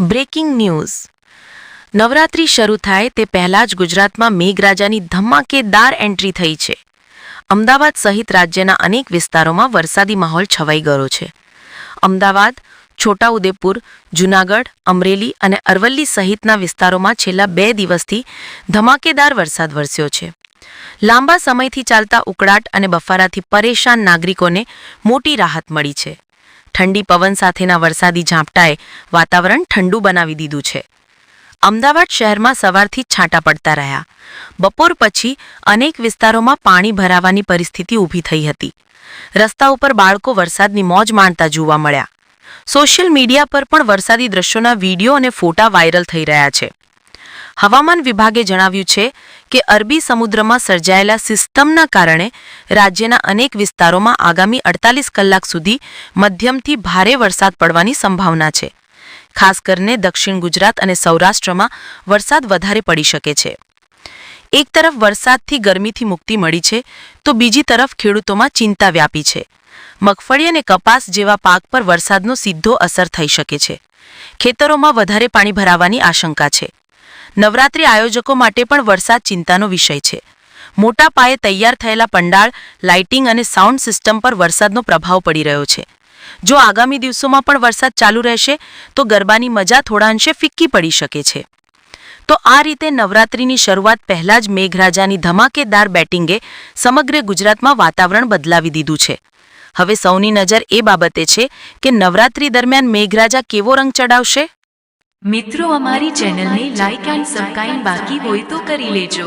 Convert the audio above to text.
Breaking news Navratri શરૂ થાય તે પહેલાં જ ગુજરાતમાં મેઘરાજાની ધમાકેદાર એન્ટ્રી થઈ છે. અમદાવાદ સહિત રાજ્યના અનેક વિસ્તારોમાં વરસાદી માહોલ છવાઈ ગયો છે. અમદાવાદ, છોટાઉદેપુર, જૂનાગઢ, અમરેલી અને અરવલ્લી સહિતના વિસ્તારોમાં છેલ્લા બે દિવસથી ધમાકેદાર વરસાદ વરસ્યો છે. લાંબા સમયથી ચાલતા ઉકળાટ અને બફારાથી પરેશાન નાગરિકોને મોટી રાહત મળી છે. ઠંડી પવન સાથેના વરસાદી ઝાપટાએ વાતાવરણ ઠંડુ બનાવી દીધું છે. અમદાવાદ શહેરમાં સવારથી જ છાંટા પડતા રહ્યા. બપોર પછી અનેક વિસ્તારોમાં પાણી ભરાવાની પરિસ્થિતિ ઊભી થઈ હતી. રસ્તા ઉપર બાળકો વરસાદની મોજ માણતા જોવા મળ્યા. સોશિયલ મીડિયા પર પણ વરસાદી દ્રશ્યોના વીડિયો અને ફોટા વાયરલ થઈ રહ્યા છે. હવામાન વિભાગે જણાવ્યું છે કે અરબી સમુદ્રમાં સર્જાયેલા સિસ્ટમના કારણે રાજ્યના અનેક વિસ્તારોમાં આગામી અડતાલીસ કલાક સુધી મધ્યમથી ભારે વરસાદ પડવાની સંભાવના છે. ખાસ કરીને દક્ષિણ ગુજરાત અને સૌરાષ્ટ્રમાં વરસાદ વધારે પડી શકે છે. એક તરફ વરસાદથી ગરમીથી મુક્તિ મળી છે, તો બીજી તરફ ખેડૂતોમાં ચિંતા વ્યાપી છે. મગફળી અને કપાસ જેવા પાક પર વરસાદનો સીધો અસર થઈ શકે છે. ખેતરોમાં વધારે પાણી ભરાવાની આશંકા છે. નવરાત્રી આયોજકો માટે પણ વરસાદ ચિંતાનો વિષય છે. મોટા પાયે તૈયાર થયેલા પંડાળ, લાઇટિંગ અને સાઉન્ડ સિસ્ટમ પર વરસાદનો પ્રભાવ પડી રહ્યો છે. જો આગામી દિવસોમાં પણ વરસાદ ચાલુ રહેશે, તો ગરબાની મજા થોડા અંશે ફિક્કી પડી શકે છે. તો આ રીતે નવરાત્રીની શરૂઆત પહેલા જ મેઘરાજાની ધમાકેદાર બેટિંગે સમગ્ર ગુજરાતમાં વાતાવરણ બદલાવી દીધું છે. હવે સૌની નજર એ બાબતે છે કે નવરાત્રી દરમિયાન મેઘરાજા કેવો રંગ ચડાવશે? મિત્રો અમારી ચેનલને લાઇક એન્ડ સબસ્ક્રાઇબ બાકી હોય તો કરી લેજો.